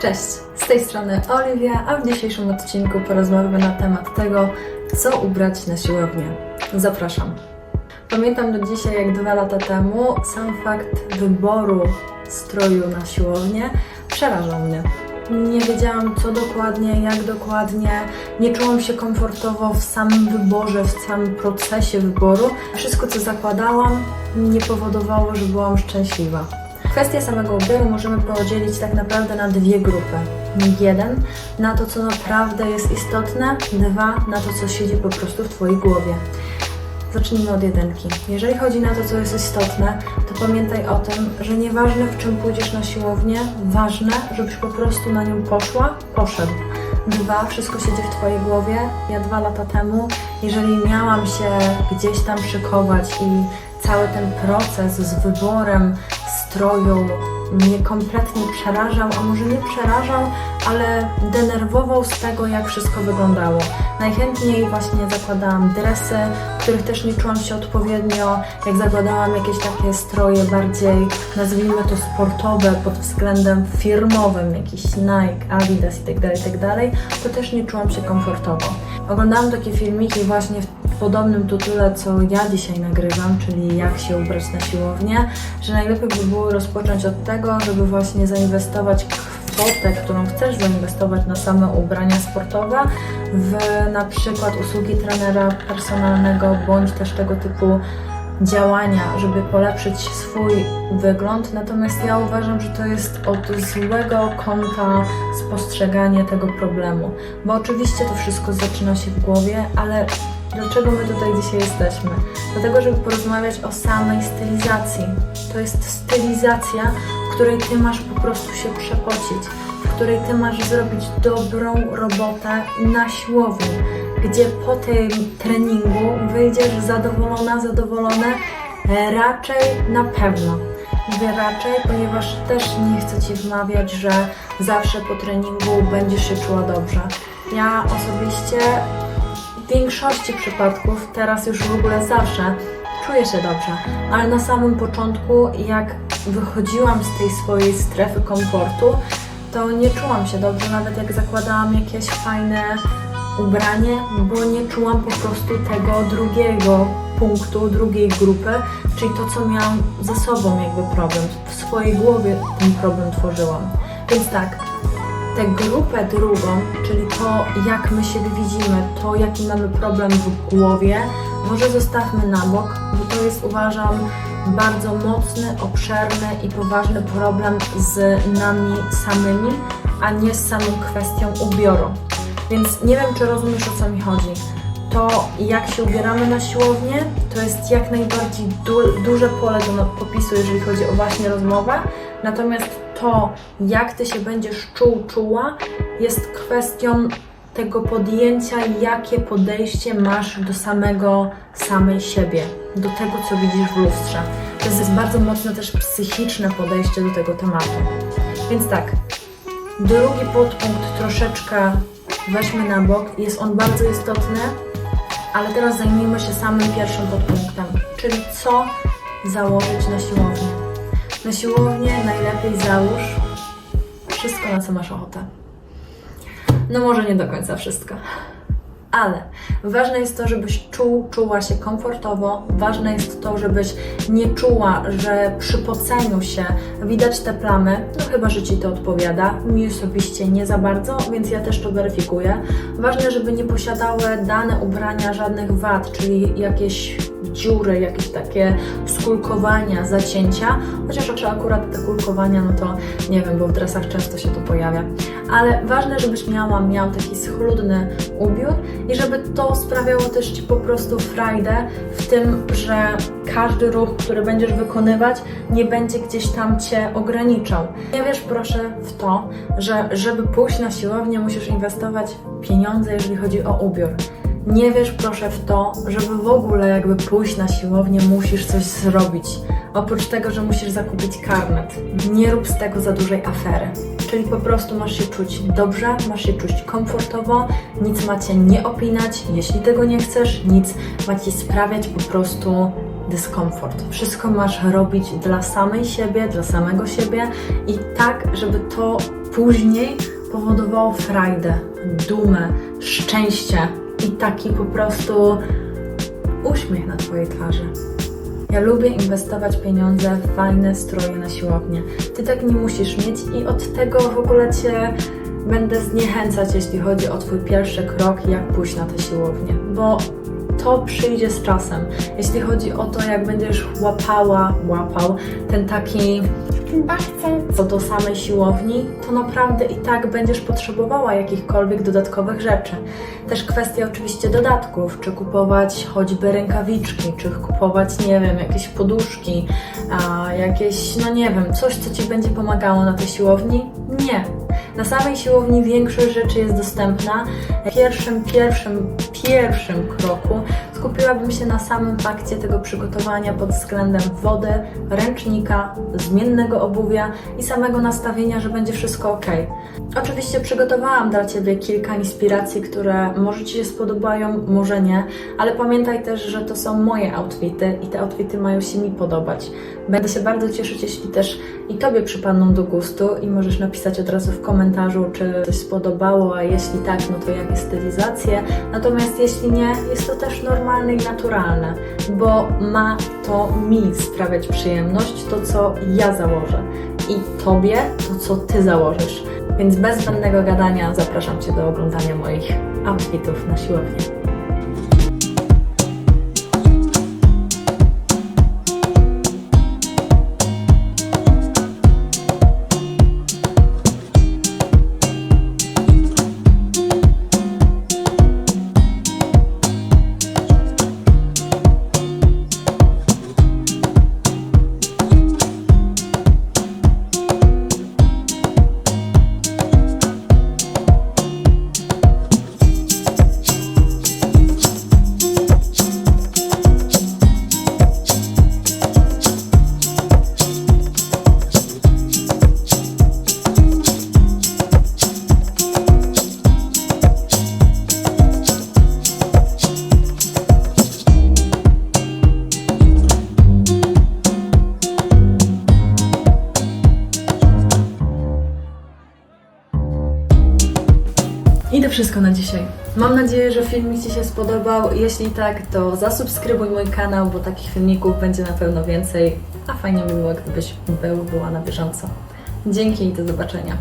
Cześć, z tej strony Oliwia, a w dzisiejszym odcinku porozmawiamy na temat tego, co ubrać na siłownię. Zapraszam. Pamiętam do dzisiaj, jak dwa lata temu sam fakt wyboru stroju na siłownię przerażał mnie. Nie wiedziałam, co dokładnie, jak dokładnie, nie czułam się komfortowo w samym wyborze, w samym procesie wyboru. Wszystko, co zakładałam, nie powodowało, że byłam szczęśliwa. Kwestię samego ubioru możemy podzielić tak naprawdę na dwie grupy. Jeden, na to, co naprawdę jest istotne, dwa, na to, co siedzi po prostu w Twojej głowie. Zacznijmy od jedynki. Jeżeli chodzi na to, co jest istotne, to pamiętaj o tym, że nieważne w czym pójdziesz na siłownię, ważne, żebyś po prostu na nią poszła, poszedł. Dwa, wszystko siedzi w Twojej głowie. Ja dwa lata temu, jeżeli miałam się gdzieś tam szykować i cały ten proces z wyborem stroju mnie kompletnie przerażał, a może nie przerażał, ale denerwował z tego, jak wszystko wyglądało. Najchętniej właśnie zakładałam dresy, których też nie czułam się odpowiednio. Jak zakładałam jakieś takie stroje bardziej, nazwijmy to sportowe pod względem firmowym, jakiś Nike, Adidas itd., itd., to też nie czułam się komfortowo. Oglądałam takie filmiki właśnie w podobnym tytule, co ja dzisiaj nagrywam, czyli jak się ubrać na siłownię, że najlepiej by było rozpocząć od tego, żeby właśnie zainwestować kwotę, którą chcesz zainwestować na same ubrania sportowe, w na przykład usługi trenera personalnego, bądź też tego typu działania, żeby polepszyć swój wygląd. Natomiast ja uważam, że to jest od złego kąta spostrzeganie tego problemu. Bo oczywiście to wszystko zaczyna się w głowie, ale dlaczego my tutaj dzisiaj jesteśmy? Dlatego, żeby porozmawiać o samej stylizacji. To jest stylizacja, w której ty masz po prostu się przepocić, w której ty masz zrobić dobrą robotę na siłowni, gdzie po tym treningu wyjdziesz zadowolona, zadowolony, e, raczej na pewno. Mówię raczej, ponieważ też nie chcę Ci wmawiać, że zawsze po treningu będziesz się czuła dobrze. Ja osobiście w większości przypadków, teraz już w ogóle zawsze, czuję się dobrze, ale na samym początku, jak wychodziłam z tej swojej strefy komfortu, to nie czułam się dobrze, nawet jak zakładałam jakieś fajne ubranie, bo nie czułam po prostu tego drugiego punktu, drugiej grupy, czyli to, co miałam ze sobą jakby problem. W swojej głowie ten problem tworzyłam. Więc tak, tę grupę drugą, czyli to, jak my siebie widzimy, to, jaki mamy problem w głowie, może zostawmy na bok, bo to jest, uważam, bardzo mocny, obszerny i poważny problem z nami samymi, a nie z samą kwestią ubioru. Więc nie wiem, czy rozumiesz, o co mi chodzi. To, jak się ubieramy na siłownię, to jest jak najbardziej du- duże pole do popisu, jeżeli chodzi o właśnie rozmowę. Natomiast to, jak ty się będziesz czuł, czuła, jest kwestią tego podjęcia, jakie podejście masz do samego, samej siebie, do tego, co widzisz w lustrze. To jest bardzo mocne też psychiczne podejście do tego tematu. Więc tak, drugi podpunkt troszeczkę weźmy na bok, jest on bardzo istotny, ale teraz zajmijmy się samym pierwszym podpunktem, czyli co założyć na siłownię. Na siłownię najlepiej załóż wszystko, na co masz ochotę. No może nie do końca wszystko. Ale ważne jest to, żebyś czuł, czuła się komfortowo. Ważne jest to, żebyś nie czuła, że przy poceniu się widać te plamy, no chyba, że Ci to odpowiada. Mi osobiście nie za bardzo, więc ja też to weryfikuję. Ważne, żeby nie posiadały dane ubrania żadnych wad, czyli jakieś dziury, jakieś takie skulkowania, zacięcia. Chociaż czy akurat te kulkowania, no to nie wiem, bo w dresach często się to pojawia. Ale ważne, żebyś miała, miał taki schludny ubiór i żeby to sprawiało też Ci po prostu frajdę w tym, że każdy ruch, który będziesz wykonywać, nie będzie gdzieś tam Cię ograniczał. Nie wiesz proszę w to, że żeby pójść na siłownię, musisz inwestować pieniądze, jeżeli chodzi o ubiór. Nie wiesz proszę w to, żeby w ogóle jakby pójść na siłownię, musisz coś zrobić. Oprócz tego, że musisz zakupić karnet. Nie rób z tego za dużej afery. Czyli po prostu masz się czuć dobrze, masz się czuć komfortowo, nic ma cię nie opinać, jeśli tego nie chcesz, nic ma ci sprawiać po prostu dyskomfort. Wszystko masz robić dla samej siebie, dla samego siebie i tak, żeby to później powodowało frajdę, dumę, szczęście i taki po prostu uśmiech na Twojej twarzy. Ja lubię inwestować pieniądze w fajne stroje na siłownię. Ty tak nie musisz mieć i od tego w ogóle Cię będę zniechęcać, jeśli chodzi o Twój pierwszy krok, jak pójść na tę siłownię, bo to przyjdzie z czasem. Jeśli chodzi o to, jak będziesz łapała, łapał ten taki co do samej siłowni, to naprawdę i tak będziesz potrzebowała jakichkolwiek dodatkowych rzeczy. Też kwestia oczywiście dodatków, czy kupować choćby rękawiczki, czy kupować, nie wiem, jakieś poduszki, a jakieś, no nie wiem, coś, co Ci będzie pomagało na tej siłowni? Nie. Na samej siłowni większość rzeczy jest dostępna. Pierwszym, pierwszym, pierwszym kroku skupiłabym się na samym fakcie tego przygotowania pod względem wody, ręcznika, zmiennego obuwia i samego nastawienia, że będzie wszystko ok. Oczywiście przygotowałam dla Ciebie kilka inspiracji, które może Ci się spodobają, może nie, ale pamiętaj też, że to są moje outfity i te outfity mają się mi podobać. Będę się bardzo cieszyć, jeśli też i Tobie przypadną do gustu i możesz napisać od razu w komentarzu, czy coś spodobało, a jeśli tak, no to jakie stylizacje. Natomiast jeśli nie, jest to też normalne i naturalne, bo ma to mi sprawiać przyjemność, to co ja założę i Tobie to co Ty założysz. Więc bez zbędnego gadania zapraszam Cię do oglądania moich outfitów na siłownię. I to wszystko na dzisiaj. Mam nadzieję, że filmik Ci się spodobał. Jeśli tak, to zasubskrybuj mój kanał, bo takich filmików będzie na pewno więcej. A fajnie by było, gdybyś był, była na bieżąco. Dzięki i do zobaczenia.